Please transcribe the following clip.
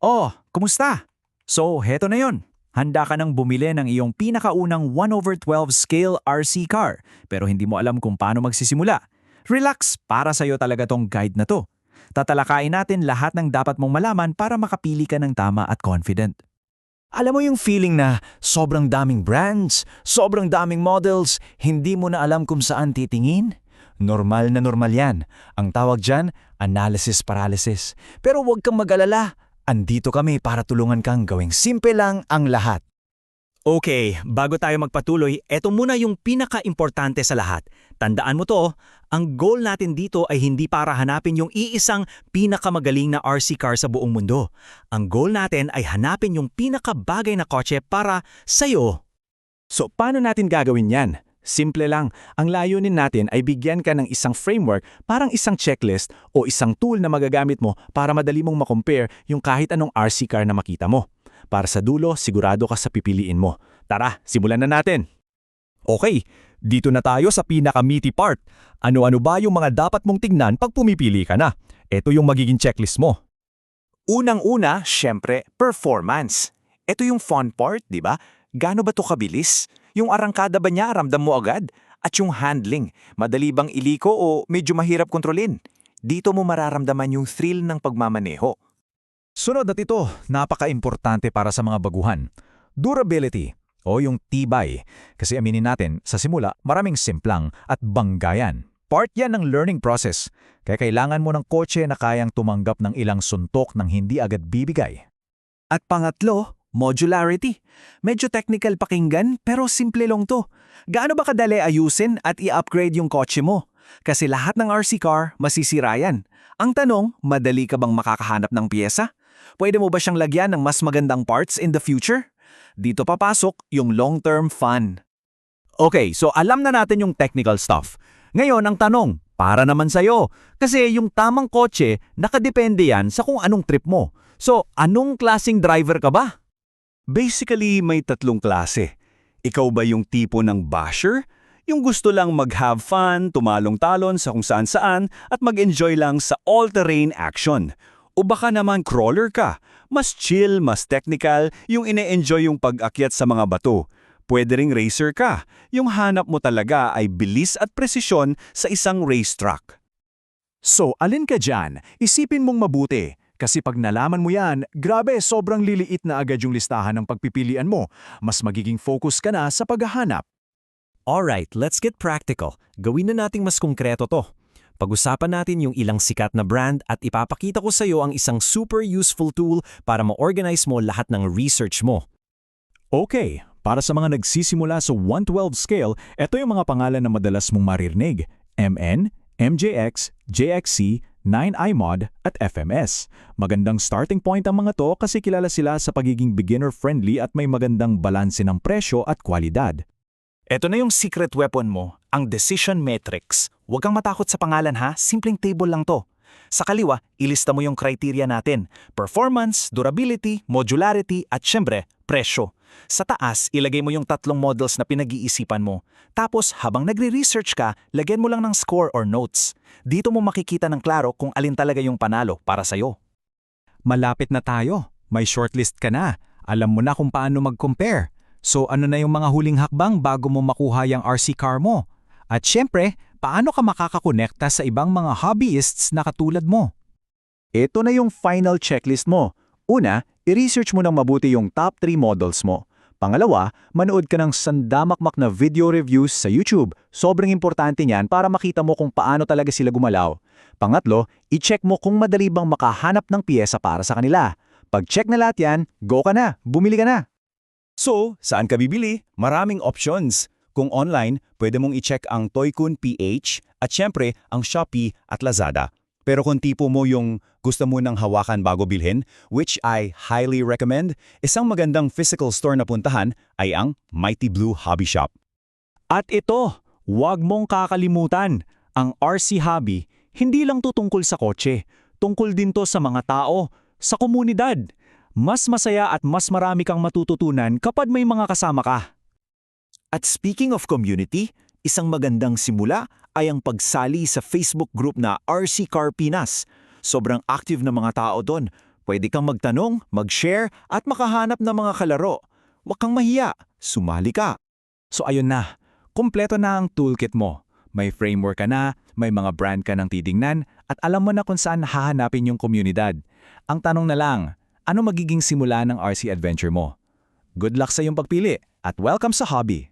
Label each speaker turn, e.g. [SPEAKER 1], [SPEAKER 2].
[SPEAKER 1] Oh, kumusta? So, heto na yon. Handa ka nang bumili ng iyong pinakaunang 1 over 12 scale RC car pero hindi mo alam kung paano magsisimula. Relax, para sa'yo talaga tong guide na to. Tatalakayin natin lahat ng dapat mong malaman para makapili ka ng tama at confident.
[SPEAKER 2] Alam mo yung feeling na sobrang daming brands, sobrang daming models, hindi mo na alam kung saan titingin? Normal na normal yan. Ang tawag dyan, analysis paralysis. Pero huwag kang mag-alala. Andito kami para tulungan kang gawing simple lang ang lahat.
[SPEAKER 3] Okay, bago tayo magpatuloy, eto muna yung pinaka-importante sa lahat. Tandaan mo to, ang goal natin dito ay hindi para hanapin yung iisang pinakamagaling na RC car sa buong mundo. Ang goal natin ay hanapin yung pinakabagay na kotse para sa'yo.
[SPEAKER 4] So paano natin gagawin yan? Simple lang, ang layunin natin ay bigyan ka ng isang framework, parang isang checklist o isang tool na magagamit mo para madali mong makompare yung kahit anong RC car na makita mo. Para sa dulo, sigurado ka sa pipiliin mo. Tara, simulan na natin!
[SPEAKER 2] Okay, dito na tayo sa pinaka-meaty part. Ano-ano ba yung mga dapat mong tignan pag pumipili ka na? Ito yung magiging checklist mo.
[SPEAKER 5] Unang-una, syempre, performance. Ito yung fun part, di ba? Gaano ba to kabilis? Yung arangkada ba niya, ramdam mo agad? At yung handling, madali bang iliko o medyo mahirap kontrolin? Dito mo mararamdaman yung thrill ng pagmamaneho.
[SPEAKER 2] Sunod at ito, napaka-importante para sa mga baguhan. Durability o yung tibay. Kasi aminin natin, sa simula, maraming simplang at banggayan. Part yan ng learning process. Kaya kailangan mo ng kotse na kayang tumanggap ng ilang suntok ng hindi agad bibigay.
[SPEAKER 1] At pangatlo, modularity. Medyo technical pakinggan pero simple lang to. Gaano ba kadali ayusin at i-upgrade yung kotse mo? Kasi lahat ng RC car masisira yan. Ang tanong, madali ka bang makakahanap ng piyesa? Pwede mo ba siyang lagyan ng mas magandang parts in the future? Dito papasok yung long-term fun.
[SPEAKER 2] Okay, so alam na natin yung technical stuff. Ngayon, ang tanong, para naman sa'yo. Kasi yung tamang kotse, nakadepende yan sa kung anong trip mo. So, anong klasing driver ka ba?
[SPEAKER 6] Basically, may tatlong klase. Ikaw ba yung tipo ng basher? Yung gusto lang mag-have fun, tumalong-talon sa kung saan-saan at mag-enjoy lang sa all-terrain action. O baka naman crawler ka, mas chill, mas technical, yung ine-enjoy yung pag-akyat sa mga bato. Pwede ring racer ka, yung hanap mo talaga ay bilis at presisyon sa isang racetrack.
[SPEAKER 4] So, alin ka dyan? Isipin mong mabuti. Kasi pag nalaman mo yan, grabe, sobrang liliit na agad yung listahan ng pagpipilian mo. Mas magiging focus ka na sa paghahanap.
[SPEAKER 3] Alright, let's get practical. Gawin na nating mas konkreto to. Pag-usapan natin yung ilang sikat na brand at ipapakita ko sa iyo ang isang super useful tool para ma-organize mo lahat ng research mo.
[SPEAKER 4] Okay, para sa mga nagsisimula sa 112 scale, ito yung mga pangalan na madalas mong maririnig. MN, MJX, JXC, 9iMod at FMS. Magandang starting point ang mga to kasi kilala sila sa pagiging beginner-friendly at may magandang balanse ng presyo at kwalidad.
[SPEAKER 5] Ito na yung secret weapon mo, ang decision matrix. Huwag kang matakot sa pangalan ha, simpleng table lang to. Sa kaliwa, ilista mo yung criteria natin. Performance, durability, modularity, at syempre, presyo. Sa taas, ilagay mo yung tatlong models na pinag-iisipan mo. Tapos, habang nagre-research ka, lagyan mo lang ng score or notes. Dito mo makikita ng klaro kung alin talaga yung panalo para sa'yo.
[SPEAKER 2] Malapit na tayo. May shortlist ka na. Alam mo na kung paano mag-compare. So ano na yung mga huling hakbang bago mo makuha yung RC car mo? At syempre, paano ka makakakonekta sa ibang mga hobbyists na katulad mo?
[SPEAKER 4] Ito na yung final checklist mo. Una, i-research mo ng mabuti yung top 3 models mo. Pangalawa, manood ka ng sandamakmak na video reviews sa YouTube. Sobrang importante niyan para makita mo kung paano talaga sila gumalaw. Pangatlo, i-check mo kung madali bang makahanap ng piyesa para sa kanila. Pag-check na lahat yan, go ka na, bumili ka na.
[SPEAKER 6] So, saan ka bibili? Maraming options. Kung online, pwede mong i-check ang Toykun PH at syempre ang Shopee at Lazada. Pero kung tipo mo yung gusto mo ng hawakan bago bilhin, which I highly recommend, isang magandang physical store na puntahan ay ang Mighty Blue Hobby Shop.
[SPEAKER 4] At ito, huwag mong kakalimutan, ang RC Hobby, hindi lang to tungkol sa kotse, tungkol din to sa mga tao, sa komunidad. Mas masaya at mas marami kang matututunan kapag may mga kasama ka.
[SPEAKER 5] At speaking of community, isang magandang simula ay ang pagsali sa Facebook group na RC Car Pinas. Sobrang active na mga tao doon.
[SPEAKER 4] Pwede kang magtanong, mag-share, at makahanap ng mga kalaro. Huwag kang mahiya, sumali ka. So ayun na, kumpleto na ang toolkit mo. May framework ka na, may mga brand ka ng titingnan, at alam mo na kung saan hahanapin yung komunidad. Ang tanong na lang, ano magiging simula ng RC adventure mo? Good luck sa iyong pagpili at welcome sa hobby!